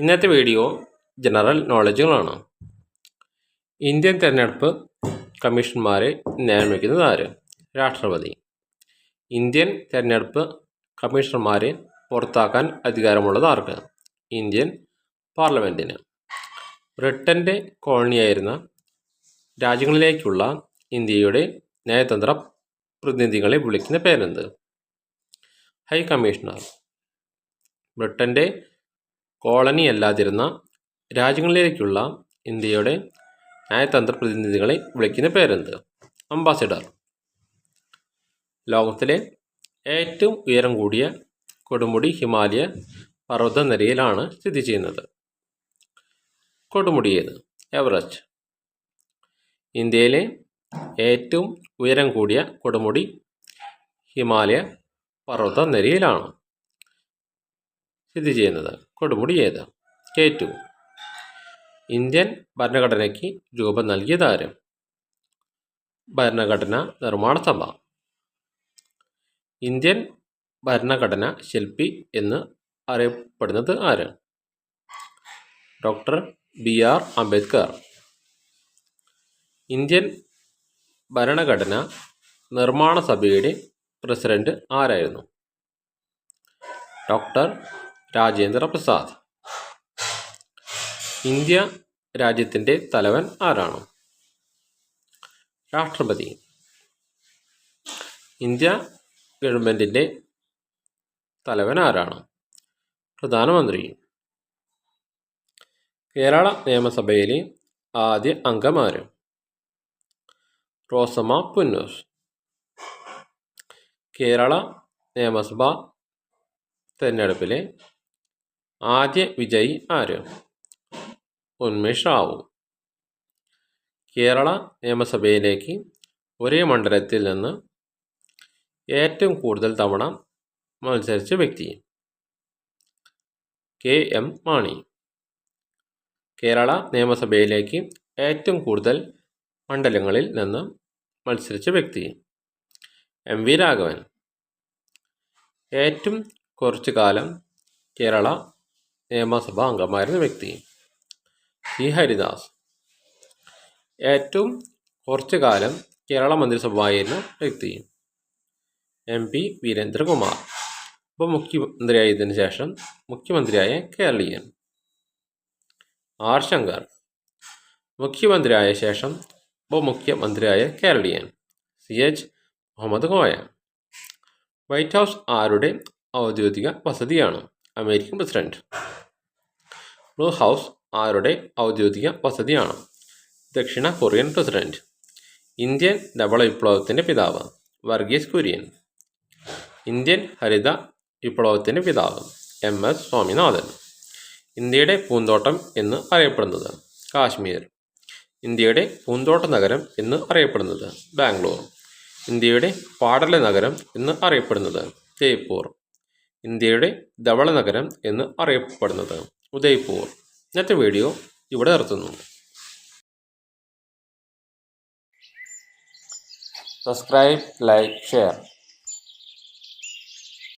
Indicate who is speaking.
Speaker 1: ഇന്നത്തെ video general നോളജുകളാണ്. Indian തെരഞ്ഞെടുപ്പ് കമ്മീഷന്മാരെ നിയമിക്കുന്നത് ആര്? രാഷ്ട്രപതി. ഇന്ത്യൻ തെരഞ്ഞെടുപ്പ് കമ്മീഷണർമാരെ പുറത്താക്കാൻ അധികാരമുള്ളത് ആർക്ക്? ഇന്ത്യൻ പാർലമെന്റിന് ബ്രിട്ടന്റെ കോളനിയായിരുന്ന രാജ്യങ്ങളിലേക്കുള്ള ഇന്ത്യയുടെ നയതന്ത്ര പ്രതിനിധികളെ വിളിക്കുന്ന പേരെന്ത്? High commissioner. ബ്രിട്ടന്റെ കോളനി അല്ലാതിരുന്ന രാജ്യങ്ങളിലേക്കുള്ള ഇന്ത്യയുടെ നയതന്ത്ര പ്രതിനിധികളെ വിളിക്കുന്ന പേരെന്ത്? അംബാസിഡർ. ലോകത്തിലെ ഏറ്റവും ഉയരം കൂടിയ കൊടുമുടി ഹിമാലയ പർവതനിരയിലാണ് സ്ഥിതി ചെയ്യുന്നത്. കൊടുമുടി ഏത്? എവറസ്റ്റ്. ഇന്ത്യയിലെ ഏറ്റവും ഉയരം കൂടിയ കൊടുമുടി ഹിമാലയ പർവതനിരയിലാണ്. സ്ഥിതി ചെയ്യുന്നത്. കൊടുമുടി ഏത് കെ ടു ഇന്ത്യൻ ഭരണഘടനയ്ക്ക് രൂപം നൽകിയതാരും ഭരണഘടന നിർമ്മാണ സഭ. ഇന്ത്യൻ ഭരണഘടന ശില്പി എന്ന് അറിയപ്പെടുന്നത് ആര്? Doctor B R Ambedkar. Indian ഭരണഘടന നിർമ്മാണ സഭയുടെ പ്രസിഡന്റ് ആരായിരുന്നു? ഡോക്ടർ രാജേന്ദ്ര പ്രസാദ്. ഇന്ത്യ രാജ്യത്തിന്റെ തലവൻ ആരാണ്? രാഷ്ട്രപതി. ഇന്ത്യ ഗവൺമെന്റിന്റെ തലവൻ ആരാണ്? പ്രധാനമന്ത്രി. കേരള നിയമസഭയിലെ ആദ്യ അംഗമാര്. റോസമ്മ പുന്നൂസ്. കേരള നിയമസഭ തെരഞ്ഞെടുപ്പിലെ ആദ്യ വിജയി ആര്? ഉന്മേഷ് റാവു. കേരള നിയമസഭയിലേക്ക് ഒരേ മണ്ഡലത്തിൽ നിന്ന് ഏറ്റവും കൂടുതൽ തവണ മത്സരിച്ച വ്യക്തി കെ എം മാണി. കേരള നിയമസഭയിലേക്ക് ഏറ്റവും കൂടുതൽ മണ്ഡലങ്ങളിൽ നിന്ന് മത്സരിച്ച വ്യക്തി എം വി രാഘവൻ. ഏറ്റവും കുറച്ചു കാലം കേരള നിയമസഭാ അംഗമായിരുന്ന വ്യക്തി. സി. ഹരിദാസ്. ഏറ്റവും കുറച്ചു കാലം കേരള മന്ത്രിസഭയായിരുന്ന വ്യക്തി. എം. പി. വീരേന്ദ്രകുമാർ. ഉപമുഖ്യമന്ത്രിയായതിനു ശേഷം മുഖ്യമന്ത്രിയായ കേരളീയൻ. ആർ. ശങ്കർ. മുഖ്യമന്ത്രിയായ ശേഷം ഉപമുഖ്യമന്ത്രിയായ കേരളീയൻ. C. H. Muhammad Koya White House ആരുടെ ഔദ്യോഗിക വസതിയാണ്? American president. ബ്ലൂ ഹൗസ് ആരുടെ ഔദ്യോഗിക വസതിയാണ്? ദക്ഷിണ കൊറിയൻ പ്രസിഡന്റ്. ഇന്ത്യൻ ധവള വിപ്ലവത്തിന്റെ പിതാവ്. വർഗീസ് കുര്യൻ. ഇന്ത്യൻ ഹരിത വിപ്ലവത്തിന്റെ പിതാവ്. എം. എസ്. സ്വാമിനാഥൻ. ഇന്ത്യയുടെ പൂന്തോട്ടം എന്ന് അറിയപ്പെടുന്നത് കാശ്മീർ. ഇന്ത്യയുടെ പൂന്തോട്ട നഗരം എന്ന് അറിയപ്പെടുന്നത് ബാംഗ്ലൂർ. ഇന്ത്യയുടെ പാടല നഗരം എന്ന് അറിയപ്പെടുന്നത് ജയ്പൂർ. ഇന്ത്യയുടെ ധവള നഗരം എന്ന് അറിയപ്പെടുന്നത്. ഉദയ്പൂർ. ഇന്നത്തെ വീഡിയോ ഇവിടെ നിർത്തുന്നു. Subscribe like share